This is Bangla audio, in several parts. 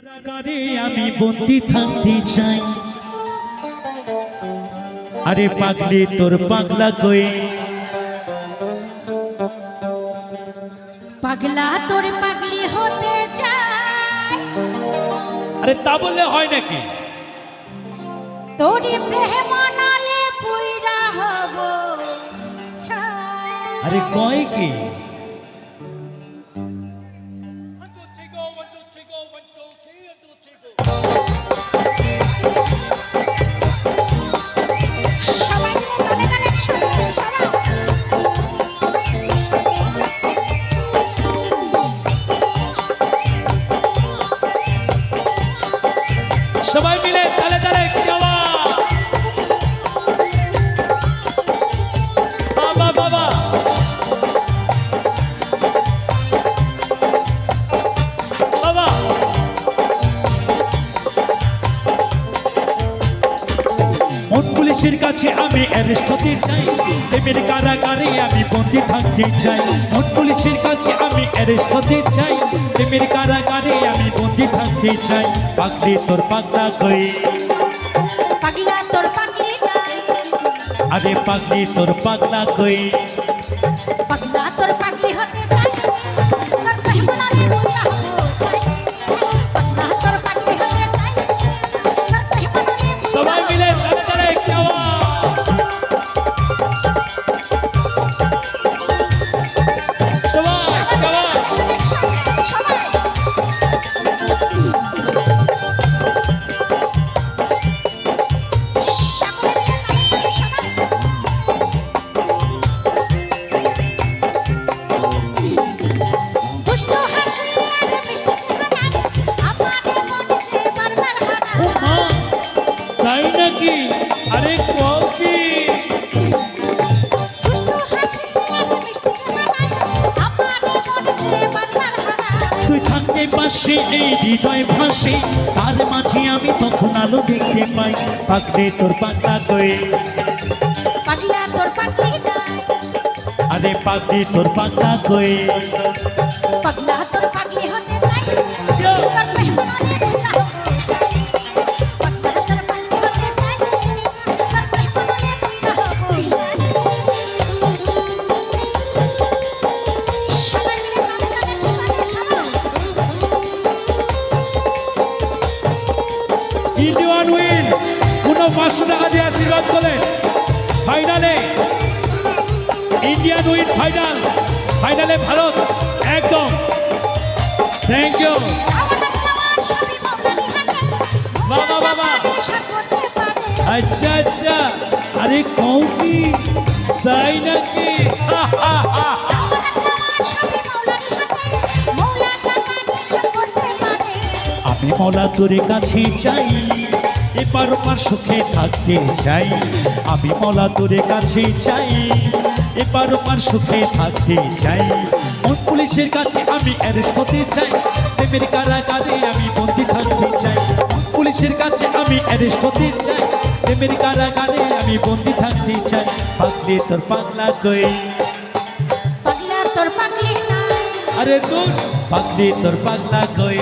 কারাগারে আমি বন্দি থাকতে চাই। আরে পাগলি তোর পাগলা কই? পাগলা তোর পাগলি হতে চায় আরে তা বললে হয় নাকি? তোরি প্রেম নালে পুইরা হব। আরে কয় কি? পুলিশের কাছে আমি অ্যারেস্ট হতে চাই। প্রেমের কারাগারে আমি বন্দি থাকতে চাই। মন পুলিশের কাছে আমি অ্যারেস্ট হতে চাই। প্রেমের কারাগারে আমি বন্দি থাকতে চাই। পাগলি তোর পাগলা কই? আরে পাগলি তোর পাগলা কই? পাগলা তোর পাগলি বারবার হানা। তুই থাকতে পাশে এই হৃদয় ভাসে। তার মাঝে আমি তখন আলো দেখতে পাই। পাগলে তোর পাগলি নাই, আরে পাগলি তোর পাগলা কই পাগলা তোর পাগলি হতে চাই, ইন্ডিয়ান উইন কোনো পাঁচশো টাকা দিয়ে আশীর্বাদ করে। ফাইনালে ইন্ডিয়ান উইন ফাইনাল ফাইনালে ভারত একদম। থ্যাংক ইউ বাবা, বাবা। আচ্ছা আচ্ছা। আরে কৌকি তাই নাকি? হা, হা, হা। মলা তোর কাছে চাই এপার ওপার সুখে থাকতে চাই। আমি মলা তোর কাছে চাই এপার ওপার সুখে থাকতে চাই। মন পুলিশের কাছে আমি অ্যারেস্ট হতে চাই প্রেমের কারাগারে আমি বন্দি থাকতে চাই। পুলিশের কাছে আমি অ্যারেস্ট হতে চাই প্রেমের কারাগারে আমি বন্দি থাকতে চাই। পাগলি তোর পাগলা কই? আরে তোর পাগলি তোর পাগলা কই?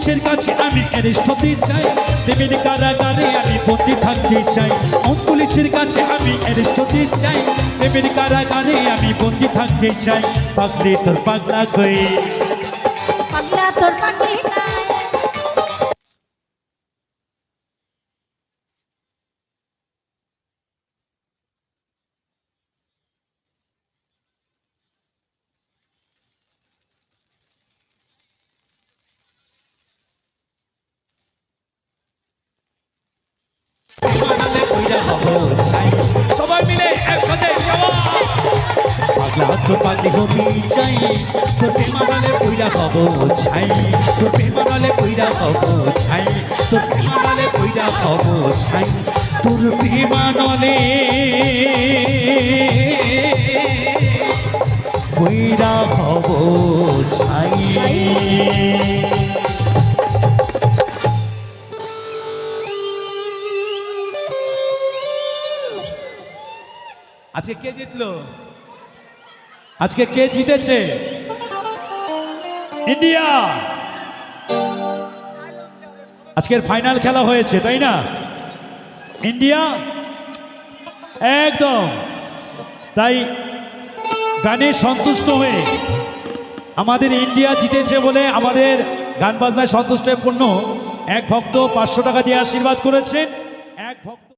পুলিশের কাছে আমি অ্যারেস্ট হতে চাই। প্রেমের কারাগারে আমি বন্দি থাকতে চাই। অন পুলিশের কাছে আমি অ্যারেস্ট হতে চাই। প্রেমের কারাগারে আমি বন্দি থাকতে চাই। পাগলি তোর পাগলা কই সবাই মিলে একসাথে পাগলা তো পাগলি হতে চাই তোর প্রেমানালে কইরা হব ছাই তোর প্রেমানালে কইরা হব ছাই তোর প্রেমানালে কইরা হব ছাই, তোর প্রেমানলে। কইরা হব ছাই। আজকে কে জিতলো? আজকে কে জিতেছে? ইন্ডিয়া! আজকের ফাইনাল খেলা হয়েছে, তাই না? ইন্ডিয়া? একদম। তাই গানে সন্তুষ্ট হয়ে আমাদের ইন্ডিয়া জিতেছে বলে আমাদের গান বাজনায় সন্তুষ্ট পূর্ণ এক ভক্ত পাঁচশো টাকা দিয়ে আশীর্বাদ করেছেন।